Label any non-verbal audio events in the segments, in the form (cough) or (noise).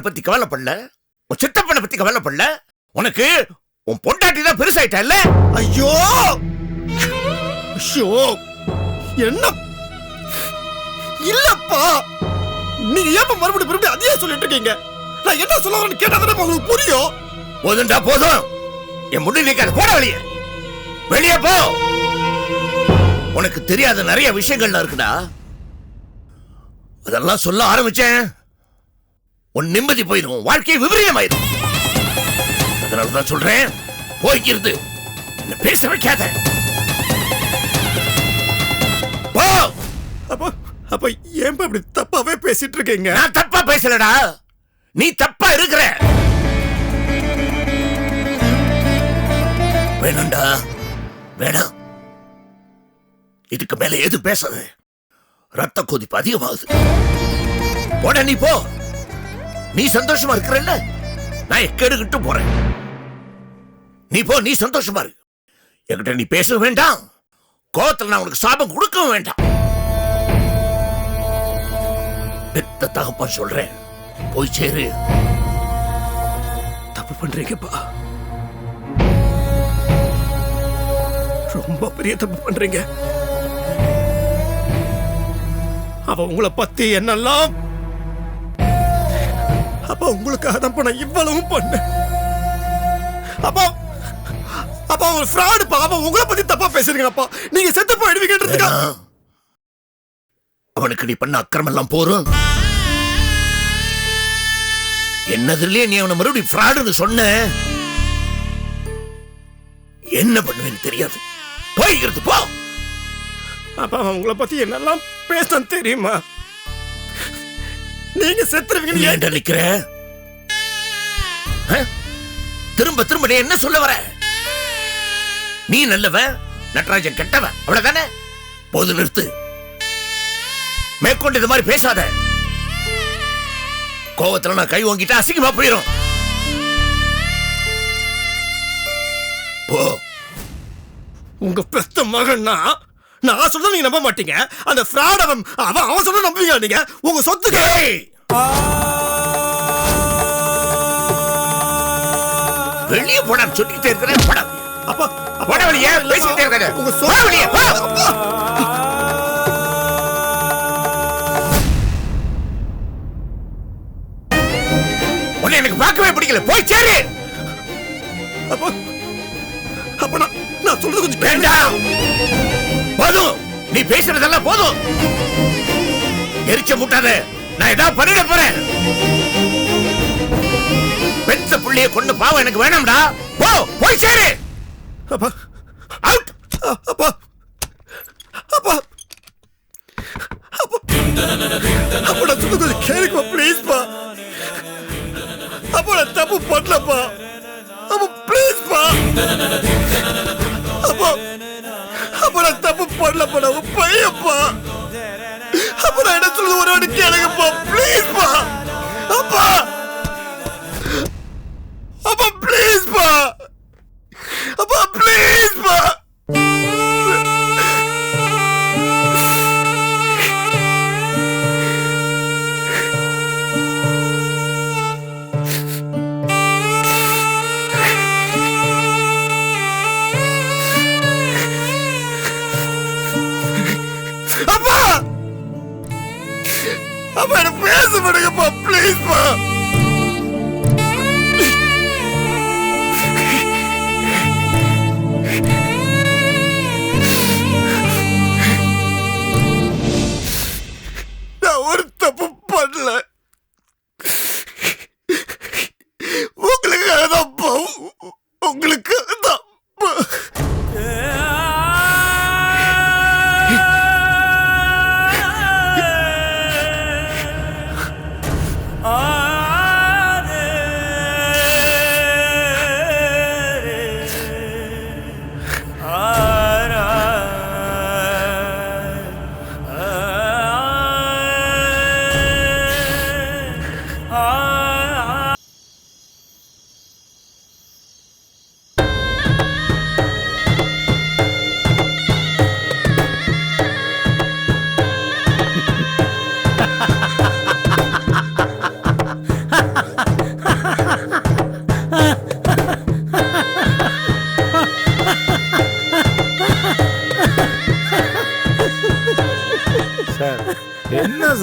பெரியப்பானை பத்தி கவலைப்படல உன் சித்தப்பனை பத்தி கவலைப்படல உனக்கு உன் பொண்டாட்டி தான் பெருசாயிட்டல்ல? ஐயோ! ஐயோ! என்ன? இல்லப்பா! நீங்க ஏப்ப மறுபடியும் மறுபடியும் அதையே சொல்லிட்டு இருக்கீங்க? நான் என்ன சொல்ல வரேன்னு கேட்டா தானே உங்களுக்கு புரியும்? போதும்டா போதும். என் முடி நிக்காது போட வெளியே. வெளியே போ. உனக்கு தெரியாத நிறைய விஷயங்கள்லாம் இருக்குடா. அதெல்லாம் சொல்ல ஆரம்பிச்சேன். உன் நிம்மதி போயிடும் வாழ்க்கை விபரீதமாயிடும் அதனால தான் சொல்றேன் போய்க்கிறது என்ன பேச வைக்காத. போ! அப்ப அப்ப ஏன்பா இப்படி தப்பாவே பேசிட்டு இருக்கீங்க நான் தப்பா பேசலடா. நீ தப்பா இருக்கிற. வேணாம்டா. வேணாம். இதுக்கு மேல எது பேசாத. ரத்த கொதிப்பு அதிகமாகுது. நீ போ. நீ சந்தோஷமா இருக்கிறல்ல நான் எக்கெடுக்கிட்டு போறேன். நீ போ நீ சந்தோஷமா இரு. என்கிட்ட நீ பேச வேண்டாம். கோத்துல நான் உனக்கு சாபம் கொடுக்கவும் வேண்டாம். பெத்த தகப்பன் சொல்றேன். போய் சேரு. தப்பு பண்றீங்கப்பா. ரொம்ப பெரிய தப்பு பண்றீங்க. அவ உங்களை பத்தி என்னெல்லாம் அப்ப உங்களுக்காக தான் நான் இவ்வளவும் பண்ணேன். அப்பா அப்பா அவங்க ஃப்ராடு பாவ உங்களை பத்தி தப்பா பேசுறீங்க அப்பா. நீங்க செத்து போயிடுவீங்கன்றதுக்கா? அவனுக்கு நீ பண்ண அக்கிரமம் எல்லாம் போரும் என்னதுலயே நீ அவனை மறுபடியும் ஃப்ராடுன்னு சொன்ன. என்ன பண்ணுவேன்னு தெரியாது. போய்கிறது போ. அப்பா உங்களை பத்தி என்னெல்லாம் பேசணும் தெரியுமா? நீங்க நீ செத்துருவீங்கன்னு ஏன் ஏன்டா நிக்கிற? திரும்ப திரும்ப நீ என்ன சொல்ல வர? நீ நல்லவன் நடராஜன் கெட்டவன் அவ்வளவுதானே? போது நிறுத்து. மேற்கொண்டு இது மாதிரி பேசாத. கோவத்துல நான் கை வாங்கிட்டா அசிங்கமா போயிடும் போ. உங்க பெத்த மகன்னா நான் சொல்ல நீங்க நம்ப மாட்டீங்க. அந்த ஃப்ராட் அவன் அவன் அவன் சொல்ல நம்புவீங்க நீங்க? உங்க சொத்துக்கு! வெளியே போட சொல்லிக்கிட்டே இருக்கிறேன். படம் அப்பா போட வெளியே பேசிக்கிட்டே இருக்காரு உங்க போ வெளியே. உன்னை எனக்கு பார்க்கவே பிடிக்கல. போய் சேரு. அப்பா அப்ப நான் நான் சொல்றது கொஞ்சம். வேண்டாம். போதும். நீ பேசுறதெல்லாம் போதும். எரிச்ச முட்டாத நான் ஏதாவது பண்ணிட போறேன். பெத்த புள்ளைய கொண்டு பாவம் எனக்கு வேணாம்டா. போ போய் சேரு. அப்பா. அவுட் அப்பா. சொல்றது please, ma!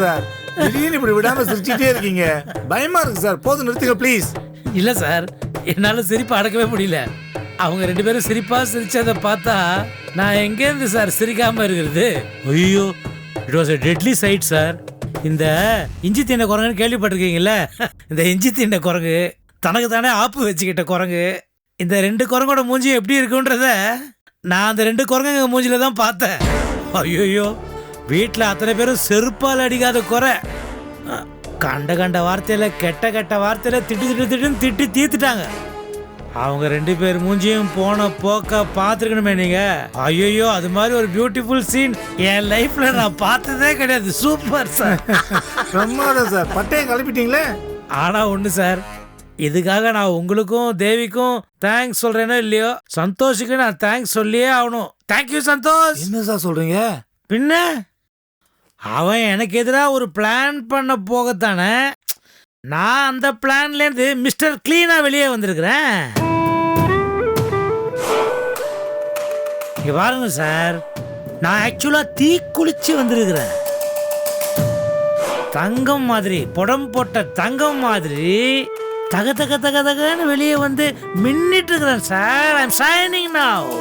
சார். திடீர்னு இப்படி விடாம சிரிச்சுட்டே இருக்கீங்க. பயமா இருக்கு சார். போதும் நிறுத்துங்க ப்ளீஸ் இல்ல சார். என்னால சிரிப்பு அடக்கவே முடியல. அவங்க ரெண்டு பேரும் சிரிப்பா சிரிச்சதை பார்த்தா நான் எங்கேருந்து சார் சிரிக்காம இருக்கிறது? ஐயோ it was a deadly sight sir இந்த இஞ்சி தின்ன குரங்குன்னு கேள்விப்பட்டிருக்கீங்கல்ல? இந்த இஞ்சி தின்ன குரங்கு தனக்கு தானே ஆப்பு வச்சுக்கிட்ட குரங்கு. இந்த ரெண்டு குரங்கோட மூஞ்சி எப்படி இருக்குன்றத நான் அந்த ரெண்டு குரங்குங்க மூஞ்சில தான் பார்த்தேன். ஐயோ வீட்டில் அத்தனை பேரும் செருப்பால் அடிக்காத குறை. கண்ட கண்ட வார்த்தையில கெட்ட கெட்ட வார்த்தையில திட்டு திட்டு திட்டுன்னு திட்டி தீர்த்துட்டாங்க. அவங்க ரெண்டு பேர் மூஞ்சியும் போன போக்க பார்த்துருக்கணுமே நீங்க. ஐயோ அது மாதிரி ஒரு பியூட்டிஃபுல் சீன் என் லைஃப்ல நான் பார்த்ததே கிடையாது. சூப்பர் சார் பிரமாதம் சார் பட்டையம் கிளப்பிட்டீங்களே ஆனா ஒண்ணு சார் இதுக்காக நான் உங்களுக்கும் தேவிக்கும் தேங்க்ஸ் சொல்றேனோ இல்லையோ? சந்தோஷுக்கு நான் தேங்க்ஸ் சொல்லியே ஆகணும். Thank you Santhosh. என்ன சார் சொல்றீங்க? பின்ன? அவன் எனக்கு எதிராக ஒரு பிளான் பண்ண போகத்தானே? நான் அந்த பிளான்லேருந்து மிஸ்டர் கிளீனாக வெளியே வந்திருக்கிறேன். இங்கே பாருங்க சார் நான் ஆக்சுவலாக தீ குளிச்சு வந்திருக்கிறேன். தங்கம் மாதிரி புடம் போட்ட தங்கம் மாதிரி தக தக தக தகன்னு வெளியே வந்து மின்னிட்டு இருக்கிறேன் சார் ஐம் ஷைனிங் நாவ்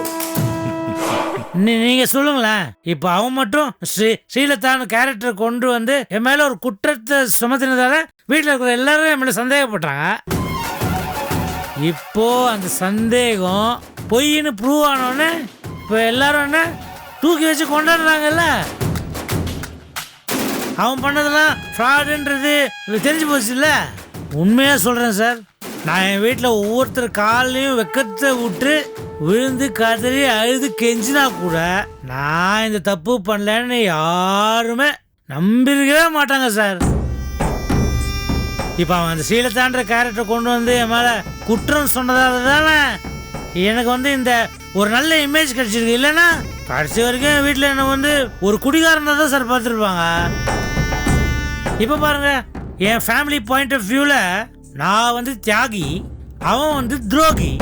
நீங்க சொல்லுங்களேன். இப்போ அவன் மட்டும் ஸ்ரீ ஸ்ரீலதான்னு கேரக்டர் கொண்டு வந்து என் மேல ஒரு குற்றத்தை சுமத்தினதால வீட்டில் இருக்கிற எல்லாரும் என் மேல சந்தேகப்பட்டாங்க இப்போ அந்த சந்தேகம் பொய்ன்னு ப்ரூவ் ஆனோடனே இப்போ எல்லாரும் என்ன தூக்கி வச்சு கொண்டாடுறாங்கல்ல? அவன் பண்ணதெல்லாம் ஃப்ராடுன்றது தெரிஞ்சு போச்சு இல்ல உண்மையா சொல்றேன் சார். நான் என் வீட்டில் ஒவ்வொருத்தர் காலையும் வெக்கத்தை விட்டு விழுந்து கதறி அழுது கெஞ்சினா கூட நான் இந்த தப்பு பண்ணலன்னு யாருமே நம்பியிருக்கவே மாட்டாங்க சார். இப்போ அவன் அந்த சீலத்தான்ற கேரக்டர் கொண்டு வந்து என் மேலே குற்றம் சொன்னதால தானே எனக்கு வந்து இந்த ஒரு நல்ல இமேஜ் கிடைச்சிருக்கு. இல்லைன்னா கடைசி வரைக்கும் என் வீட்டில் என்னை வந்து ஒரு குடிகாரனாக தான் சார் பார்த்துருப்பாங்க. இப்போ பாருங்கள் என் ஃபேமிலி பாயிண்ட் ஆஃப் வியூவில் நான் வந்து தியாகி அவன் வந்து துரோகி.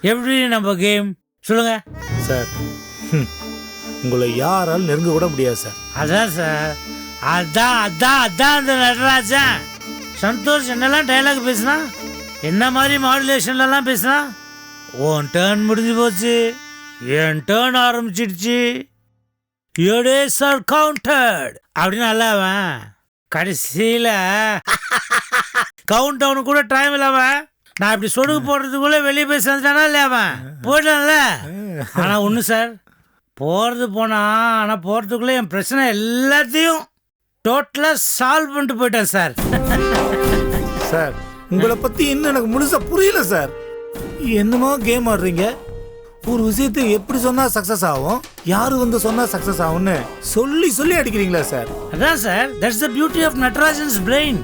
எப்படி நம்ம கேம்? சொல்லுங்க. சார் உங்களை யாராலும் நெருங்க கூட முடியாது சார். அதான் சார். அதான் அதான் அதான் அந்த நடராஜன் சந்தோஷ் என்னெல்லாம் டைலாக் பேசினா? என்ன மாதிரி மாடுலேஷன்லலாம் பேசினா? உன் டேர்ன் முடிஞ்சு போச்சு. என் டேர்ன் ஆரம்பிச்சிடுச்சு. யோடே சார் கவுண்டட் அப்படின்னு அல்ல அவன். கடைசியில் கவுண்ட் டவுன் கூட டைம் இல்லாம நான் இப்படி சொடுக்கு போடுறதுக்குள்ள வெளியே போய் சேர்ந்துட்டானா இல்லையா அவன்? போயிட்டான்ல? ஆனா ஒண்ணு சார் போறது போனா ஆனா போறதுக்குள்ள என் பிரச்சனை எல்லாத்தையும் டோட்டலா சால்வ் பண்ணிட்டு போயிட்டேன் சார் சார் உங்களை பத்தி இன்னும் எனக்கு முழுசா புரியல சார் என்னமோ கேம் ஆடுறீங்க. ஒரு விஷயத்தை எப்படி சொன்னா சக்சஸ் ஆகும்? யாரு வந்து சொன்னா சக்சஸ் ஆகும்னு சொல்லி சொல்லி அடிக்கிறீங்களா சார் அதான் sir that's the beauty of Natrajan's brain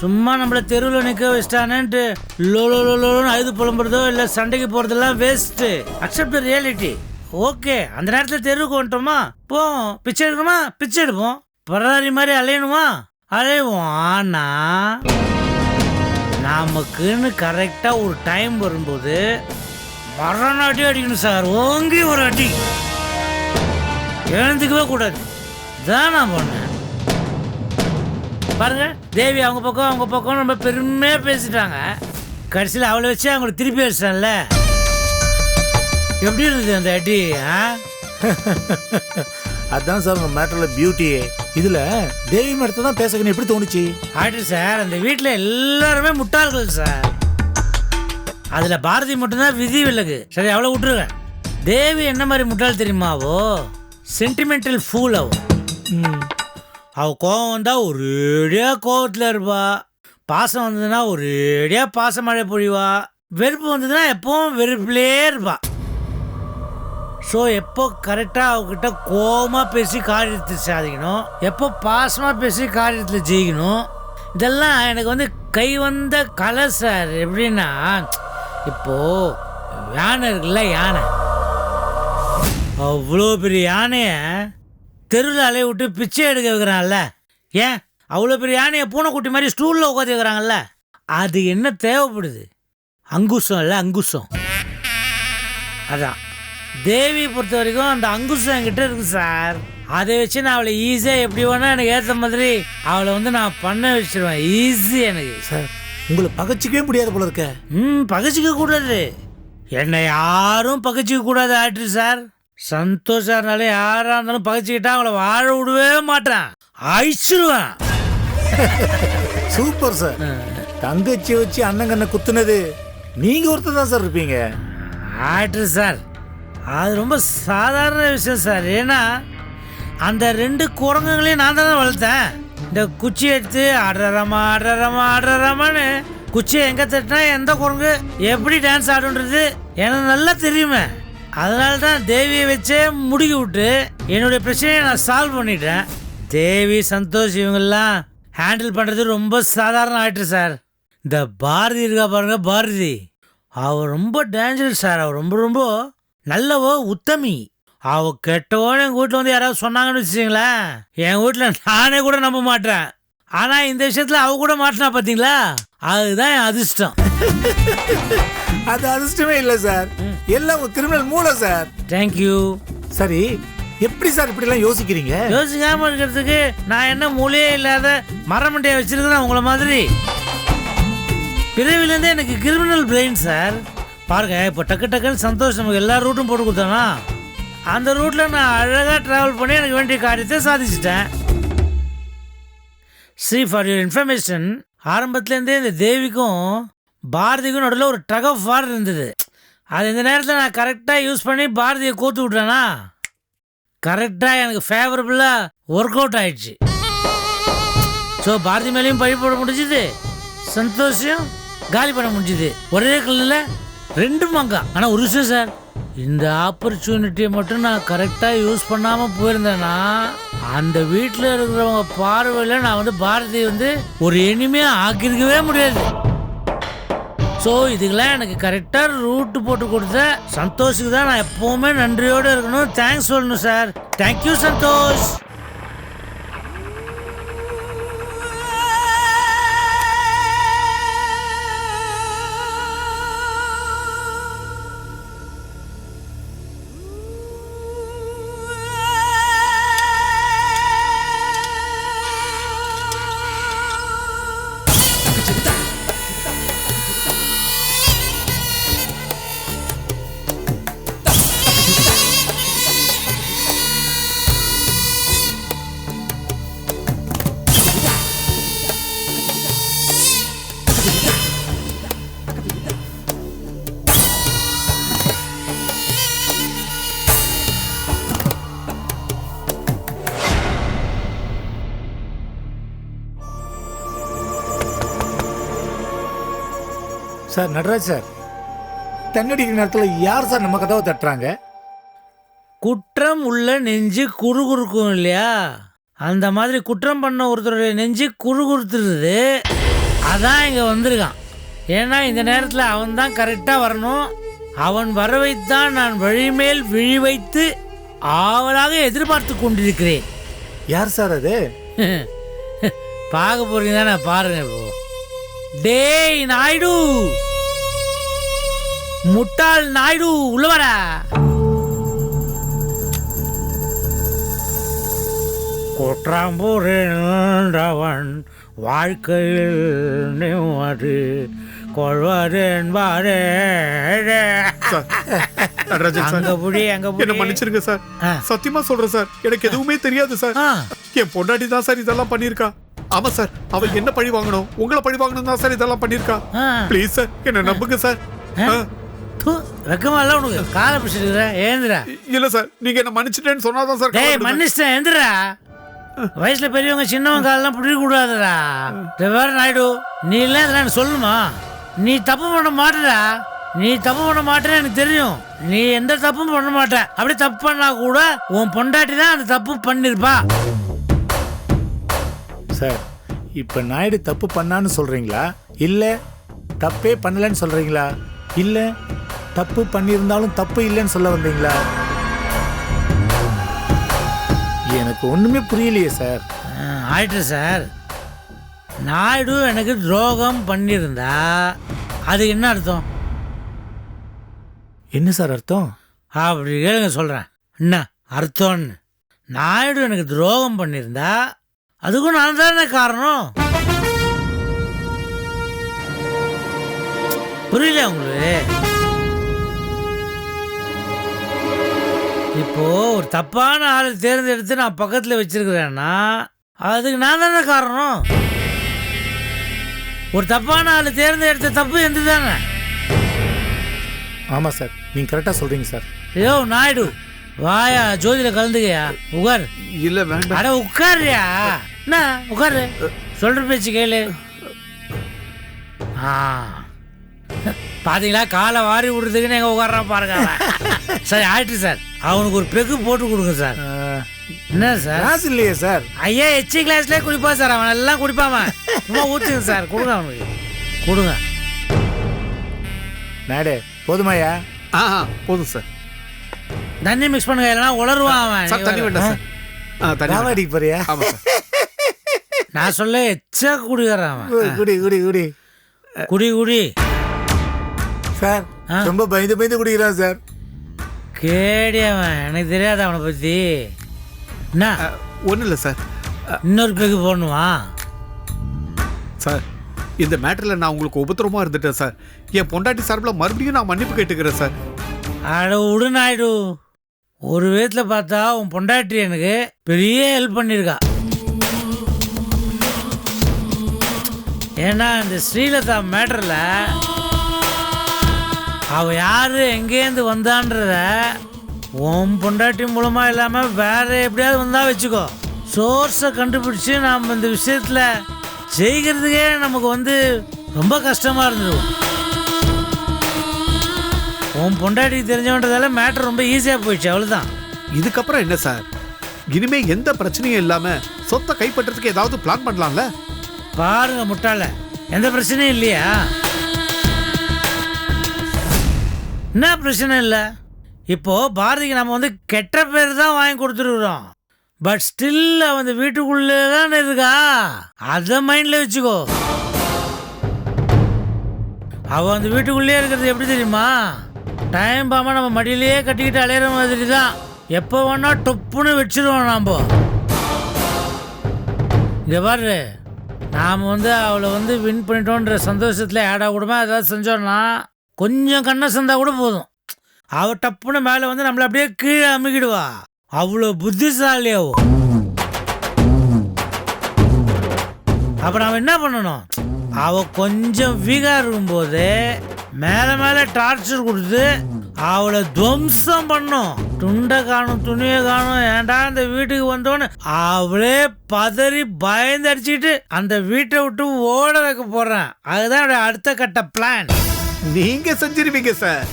சும்மா நம்மள தெருவில் நிற்க வச்சிட்டானேன்ட்டு லோ லோ லோ லோன்னு அழுது புலம்புறதோ இல்லை சண்டைக்கு போகிறதெல்லாம் waste accept the reality okay அந்த நேரத்தில் தெருவுக்கு வந்துட்டோமா? போவோம். பிச்சை எடுக்கணுமா? பிச்சை எடுப்போம். பராரி மாதிரி அலையணுமா? அலைவோம். ஆனால் நமக்குன்னு கரெக்டாக ஒரு டைம் வரும்போது மரண அடி அடிக்கணும் சார். ஓங்கி ஒரு அடி. எழுந்துக்கவே கூடாது. இதான் நான் பண்ணேன். பாருங்க தேவி அவங்க பக்கம் அவங்க பக்கம் ரொம்ப பெருமையா பேசிட்டாங்க. கடைசியில் அவளை வச்சு அவங்களுக்கு திருப்பி வச்சிட்டான்ல எப்படி இருந்தது அந்த அடி ஆ? (laughs) அதான் சார் உங்க மேட்டர்ல பியூட்டியே இதுல தேவி மேடத்தை தான் பேசக்கணும் எப்படி தோணுச்சு? ஆயிட்டு சார் அந்த வீட்டில் எல்லாருமே முட்டாள்கள் சார். அதில் பாரதி மட்டும்தான் விதி விலகு. சரி அவளை விட்டுருங்க. தேவி என்ன மாதிரி முட்டாள் தெரியுமாவோ சென்டிமெண்டல் ஃபூல் அவ. ம், அவ கோவம் வந்தா ஒரேடியா கோவத்துல இருப்பா. பாசம் வந்ததுன்னா ஒரேடியா பாச மழை பொழிவா. வெறுப்பு வந்ததுன்னா எப்பவும் வெறுப்புலே இருப்பா. ஸோ எப்போ கரெக்டாக அவகிட்ட கோவமாக பேசி காரியத்தை சாதிக்கணும்? எப்போ பாசமாக பேசி காரியத்தில் ஜெயிக்கணும்? இதெல்லாம் எனக்கு வந்து கை வந்த கலை சார். எப்படின்னா இப்போ யானை இருக்குல்ல யானை. அவ்வளோ பெரிய யானையை தெருவில் அலைய விட்டு பிச்சை எடுக்க வைக்கிறான்ல ஏன்? அவ்வளோ பெரிய யானையை பூனைக்குட்டி மாதிரி ஸ்டூலில் உட்காந்து வைக்கிறாங்கல்ல. அது என்ன தேவைப்படுது? அங்குசம் இல்லை அங்குசம். அதான். தேவி பொறுத்த வரைக்கும் அந்த அங்குசம் என்கிட்ட இருக்கு சார். அதை வச்சு நான் அவளை ஈஸியாக எப்படி வேணால் எனக்கு ஏற்ற மாதிரி அவளை வந்து நான் பண்ண வச்சுருவேன். ஈஸி எனக்கு. சார் உங்களை பகச்சிக்கவே முடியாது போல இருக்க. ம் பகச்சிக்க கூடாது. என்னை யாரும் பகச்சிக்க கூடாது ஆக்டர் சார். சந்தோஷா இருந்தாலும் யாரா இருந்தாலும் பகச்சிக்கிட்டா அவளை வாழ விடவே மாட்டேன். அழிச்சிருவேன். (laughs) Super sir. தங்கச்சி வச்சு அண்ணங்கண்ண குத்துனது நீங்க ஒருத்தர் தான் சார் இருப்பீங்க. ஆக்டர் சார் அது ரொம்ப சாதாரண விஷயம் சார். ஏன்னா அந்த ரெண்டு குரங்குகளையும் நான் தானே வளர்த்தேன். இந்த குச்சி எடுத்து ஆடுறமா ஆடுறமா ஆடுறமான்னு குச்சியை எங்கே தட்டினா எந்த குரங்கு? எப்படி டான்ஸ் ஆடுன்றது எனக்கு நல்லா தெரியுமே. அதனால தான் தேவியை வச்சே முடுக்கி விட்டு என்னுடைய பிரச்சனையை நான் சால்வ் பண்ணிட்டேன். தேவி சந்தோஷ் இவங்கெல்லாம் ஹேண்டில் பண்ணுறது ரொம்ப சாதாரண ஆயிட்டு சார் இந்த பாரதி இருக்கா பாருங்க பாரதி. அவர் ரொம்ப டேஞ்சரஸ் சார் அவர் ரொம்ப ரொம்ப நல்லவோ உத்தமி. அவ கெட்டவோன்னு எங்கள் வீட்டில் வந்து யாராவது சொன்னாங்கன்னு வச்சுங்களேன் என் வீட்டில் நானே கூட நம்ப மாட்டேன். ஆனால் இந்த விஷயத்தில் அவ கூட மாட்டினா பார்த்தீங்களா அதுதான் என் அதிர்ஷ்டம். (laughs) அது அதிர்ஷ்டமே இல்லை சார். எல்லாம் ஒரு கிரிமினல் மூளை சார். தேங்க்யூ சரி எப்படி சார் இப்படி எல்லாம் யோசிக்கிறீங்க? யோசிக்காம இருக்கிறதுக்கு நான் என்ன மூலையே இல்லாத மரமண்டையை வச்சிருக்கிறேன் உங்களை மாதிரி? பிறவிலேருந்தே எனக்கு கிரிமினல் பிரெயின் சார். பாருங்க இப்போ டக்கு டக்குன்னு சந்தோஷ் நமக்கு எல்லா ரூட்டும் போட்டு கொடுத்தானா அந்த ரூட்டில் நான் அழகாக ட்ராவல் பண்ணி எனக்கு வேண்டிய காரியத்தை சாதிச்சிட்டேன். ஸ்ரீ ஃபார் யூர் இன்ஃபர்மேஷன் ஆரம்பத்துலேருந்தே இந்த தேவிக்கும் பாரதிக்கும் நடுவில் ஒரு டக் ஆஃப் வார் இருந்தது. அது இந்த நேரத்தில் நான் கரெக்டாக யூஸ் பண்ணி பாரதியை கோத்து விட்டேனா? கரெக்டாக எனக்கு ஃபேவரபுளாக ஒர்க் அவுட் ஆயிடுச்சு. ஸோ பாரதி மேலேயும் பழி போட முடிஞ்சுது. சந்தோஷம் காலி பண்ண முடிஞ்சுது. ஒரே கல்லில் ரெண்டு மங்கா. ஆனால் ஒரு விஷயம் சார் இந்த ஆப்பர்ச்சுனிட்டியை மட்டும் நான் கரெக்டாக யூஸ் பண்ணாமல் போயிருந்தேன்னா அந்த வீட்டில் இருக்கிறவங்க பார்வையில் நான் வந்து பாரதியை வந்து ஒரு இனிமையாக ஆக்கியிருக்கவே முடியாது. ஸோ இதுக்கெல்லாம் எனக்கு கரெக்டாக ரூட்டு போட்டு கொடுத்த சந்தோஷுக்கு தான் நான் எப்போவுமே நன்றியோடு இருக்கணும். தேங்க்ஸ் சொல்லணும் sir thank you Santhosh. Sir Nataraj sir. தண்ணடிக்கிற நேரத்தில் யார் சார் நம்ம கதவை தட்டுறாங்க? குற்றம் உள்ள நெஞ்சு குறுகுறுக்கும் இல்லையா? அந்த மாதிரி குற்றம் பண்ண ஒருத்தருடைய நெஞ்சு குறுகுறுத்துருது. அதான் இங்கே வந்திருக்கான். ஏன்னா இந்த நேரத்தில் அவன் தான் கரெக்டாக வரணும். அவன் வரவைத்தான் நான் வழிமேல் விழி வைத்து ஆவலாக எதிர்பார்த்து கொண்டிருக்கிறேன். யார் சார் அது? (laughs) பார்க்க போறீங்க தானே பாருங்க இப்போ. டேய் நாயுடு! முட்டாள் நாயுடு உள்ள வாடா. குற்றாம்பூரவன் வாழ்க்கையில் நிம்மதி கொள்வதென்பாரே அங்க புடி அங்க புடி. என்ன மன்னிச்சிருங்க சார். ஆ. சத்தியமா சொல்றேன் சார். எனக்கு எதுவுமே தெரியாது சார். என் பொண்டாட்டி தான் சார் இதெல்லாம் பண்ணிருக்கா ஆமா சார் அவ என்ன பழி வாங்கணும்? உங்களை பழி வாங்கணும் தான் சார் இதெல்லாம் பண்ணிருக்கா. ப்ளீஸ் சார் என்ன நம்புங்க சார். ஆ. தூ, வெக்கமா இல்ல உனக்கு காலை பிடிச்சிருக்கிற ஏந்திரா. இல்ல சார் நீங்க என்ன மன்னிச்சிட்டேன்னு சொன்னாதான் சார் டேய். மன்னிச்சிட்டேன் எந்திரா வயசுல பெரியவங்க சின்னவங்க காலெல்லாம் பிடிக்க கூடாதுடா வேற நாயுடு நீ எல்லாம் இதெல்லாம் சொல்லணுமா? நீ தப்பு பண்ண மாட்டடா. நீ தப்பு பண்ண மாட்டேன்னு எனக்கு தெரியும். நீ எந்த தப்பும் பண்ண மாட்ட. அப்படி தப்பு பண்ணா கூட உன் பொண்டாட்டி தான் அந்த தப்பு பண்ணிருப்பா. சார் இப்போ நாயுடு தப்பு பண்ணான்னு சொல்றீங்களா? இல்லை தப்பே பண்ணலன்னு சொல்றீங்களா? இல்லை தப்பு பண்ணியிருந்தாலும் தப்பு இல்லைன்னு சொல்ல வந்தீங்களா? எனக்கு ஒண்ணுமே புரியலையே சார். ஆயிட்டு சார். நாயுடு எனக்கு துரோகம் பண்ணியிருந்தா அது என்ன அர்த்தம்? என்ன சார் அர்த்தம்? அப்படி கேளுங்க சொல்கிறேன் என்ன அர்த்தம்னு? நாயுடு எனக்கு துரோகம் பண்ணியிருந்தா அதுக்கும் நான் தானே காரணம்? புரியல உங்களுக்கு? இப்போ ஒரு தப்பான ஆளை தேர்ந்தெடுத்து நான் பக்கத்தில் வச்சிருக்கிறேன்னா அதுக்கு நான் தானே காரணம்? ஒரு தப்பான ஆளை தேர்ந்தெடுத்த தப்பு எந்த தானே ஆமாம் சார் நீங்கள் கரெக்டாக சொல்கிறீங்க சார். ஐயோ நாயுடு வாயா ஜோதியில கலந்துக்கயா? உட்கார் இல்ல வேண்டாம். அட உட்காருயா என்ன உட்காரு சொல்ற பேச்சு கேளு. ஆ. பாத்தீங்களா? காலை வாரி விடுறதுக்குன்னு எங்க உட்கார்றான் பாருங்க அவன். சரி ஆயிட்டு சார். அவனுக்கு ஒரு பெக்கு போட்டு கொடுங்க சார். என்ன சார்? காசு இல்லையே சார். ஐயா எச்சி கிளாஸ்லேயே குடிப்பா சார். அவன் எல்லாம் குடிப்பாம சும்மா ஊற்றுங்க சார். கொடுங்க அவனுக்கு. கொடுங்க. நாடே போதுமாயா ஆ ஆ, போதும் சார். தண்ணி மிக்ஸ் பண்ணுங்க. இல்லைன்னா உளருவான் அவன். சார் தண்ணி வேண்டாம் சார். ஆ தண்ணி வேண்டாம். அடிக்க போறியா? ஆமா சார். நான் சொல்ல எச்சா குடிக்கிறான் அவன். குடி, குடி குடி குடி. குடி குடி. சார் ஆ? ரொம்ப பயந்து பயந்து குடிக்கிறான் சார் கேடி அவன் எனக்கு தெரியாது அவனை பத்தி. என்ன? ஒன்றும் இல்லை சார் இன்னொரு பெகு போடணுமா? சார் இந்த மேட்டரில் நான் உங்களுக்கு உபத்திரமா இருந்துட்டேன் சார் என் பொண்டாட்டி சார்பில் மறுபடியும் நான் மன்னிப்பு கேட்டுக்கிறேன் சார் அட விடு நாயுடு. ஒரு விதத்தில் பார்த்தா உன் பொண்டாட்டி எனக்கு பெரிய ஹெல்ப் பண்ணியிருக்கா ஏன்னா இந்த ஸ்ரீலதா மேட்டரில் அவ யாரு? எங்கேருந்து வந்தான்றத உன் பொண்டாட்டி மூலமா இல்லாம வேற எப்படியாவது வந்தா வச்சுக்கோ. சோர்ஸை கண்டுபிடிச்சு நாம் இந்த விஷயத்துல ஜெயிக்கிறதுக்கே நமக்கு வந்து ரொம்ப கஷ்டமா இருந்துடும் உன் பொண்டாட்டி தெரிஞ்சவன்றதால மேட்டர் ரொம்ப ஈஸியாக போயிடுச்சு அவ்வளோதான் இதுக்கப்புறம் என்ன சார்? இனிமே எந்த பிரச்சனையும் இல்லாம சொத்தை கைப்பற்றதுக்கு ஏதாவது பிளான் பண்ணலாம்ல? பாருங்க முட்டாள எந்த பிரச்சனையும் இல்லையா? என்ன பிரச்சனை இல்லை? இப்போது பாரதிக்கு நம்ம வந்து கெட்ட பேர் தான் வாங்கி கொடுத்துருக்குறோம். பட் ஸ்டில் அவன் வீட்டுக்குள்ளே தான் இருக்கா? அதை மைண்டில் வச்சுக்கோ. அவன் அந்த வீட்டுக்குள்ளேயே இருக்கிறது எப்படி தெரியுமா? டைம் பாம நம்ம மடியிலேயே கட்டிக்கிட்டு அலையிற மாதிரி தான். எப்போ வேணா டொப்புன்னு வச்சிருவோம் நாம். இங்கே பாரு நாம் வந்து அவளை வந்து வின் பண்ணிட்டோன்ற சந்தோஷத்தில் ஆடா கூடமா ஏதாவது செஞ்சோன்னா கொஞ்சம் கண்ணை சந்தா கூட போதும். அவ டப்புன்னு மேலே வந்து நம்மளை அப்படியே கீழே அமுகிடுவா அவ்வளோ புத்திசாலியாவோ அப்புறம் அப்போ என்ன பண்ணணும்? அவள் கொஞ்சம் வீகா இருக்கும்போது மேலே மேலே டார்ச்சர் கொடுத்து அவளை துவம்சம் பண்ணும். துண்டை காணும் துணியை காணும். ஏன்டா அந்த வீட்டுக்கு வந்தோன்னு அவளே பதறி பயந்து அடிச்சுட்டு அந்த வீட்டை விட்டு ஓட வைக்க போடுறேன் அதுதான் அடுத்த கட்ட பிளான் நீங்க செஞ்சிருவீங்க சார்.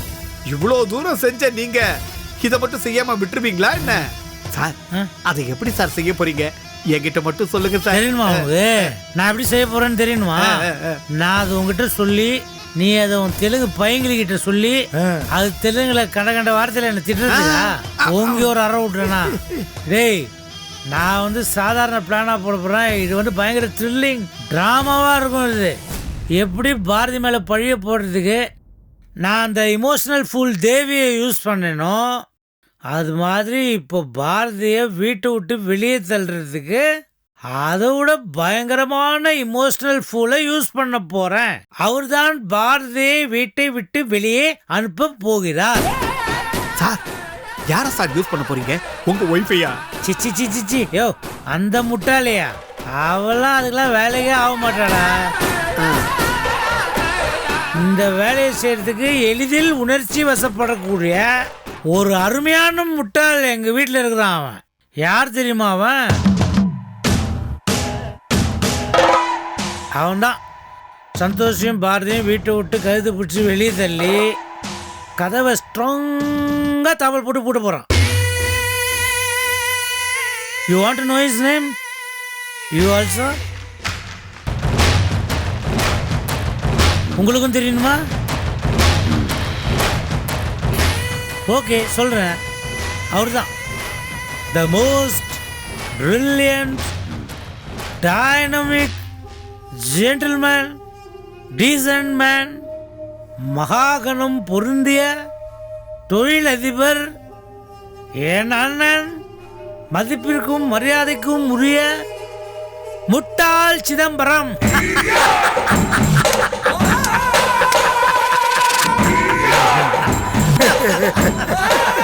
இவ்வளோ தூரம் செஞ்ச நீங்க இதை மட்டும் செய்யாம விட்டுருவீங்களா என்ன? சார்? அதை எப்படி சார் செய்ய போறீங்க? என்கிட்ட மட்டும் சொல்லுங்க சார். உனக்கு? நான் எப்படி செய்ய போறேன்னு தெரியணுமா நான் அது உங்ககிட்ட சொல்லி நீ அதை உன் தெலுங்கு பையங்கிட்ட சொல்லி அது தெலுங்குல கண்ட கண்ட வார்த்தையில என்ன திட்டுறதுக்கா ஓங்கி ஒரு அற விட்டுறேனா? டேய் நான் வந்து சாதாரண பிளானா போட போறேன். இது வந்து பயங்கர த்ரில்லிங் டிராமாவா இருக்கும் இது. எப்படி பாரதி மேல பழிய போடுறதுக்கு நான் அந்த இமோஷனல் ஃபுல் தேவியை யூஸ் பண்ணேனோ அது மாதிரி இப்போ பாரதியை வீட்டை விட்டு வெளியே தள்ளுறதுக்கு அதை விட பயங்கரமான இமோஷனல் ஃபூலை யூஸ் பண்ண போறேன். அவர்தான் பாரதியை வீட்டை விட்டு வெளியே அனுப்ப போகிறார். சார் யாரை சார் யூஸ் பண்ண போறீங்க? உங்க ஒய்ஃபையா சிச்சி சி சி சி யோ அந்த முட்டாளையா? அவெல்லாம் அதுக்கெல்லாம் வேலையே ஆக மாட்டாடா இந்த வேலையை செய்கிறதுக்கு எளிதில் உணர்ச்சி வசப்படக்கூடிய ஒரு அருமையான முட்டாள் எங்கள் வீட்டில் இருக்கிறான் அவன். யார் தெரியுமா அவன்? அவன்தான். சந்தோஷையும் பாரதியும் வீட்டை விட்டு கழுது பிடிச்சி வெளியே தள்ளி கதவை ஸ்ட்ராங்காக தவல் போட்டு போட்டு போகிறான் you want know his name you also உங்களுக்கும் தெரியணுமா ஓகே சொல்கிறேன் அவர் தான் the most brilliant dynamic gentleman decent man மகாகணம் பொருந்திய தொழிலதிபர் என் அண்ணன் மதிப்பிற்கும் மரியாதைக்கும் உரிய முட்டாள் சிதம்பரம். (laughs) あっ!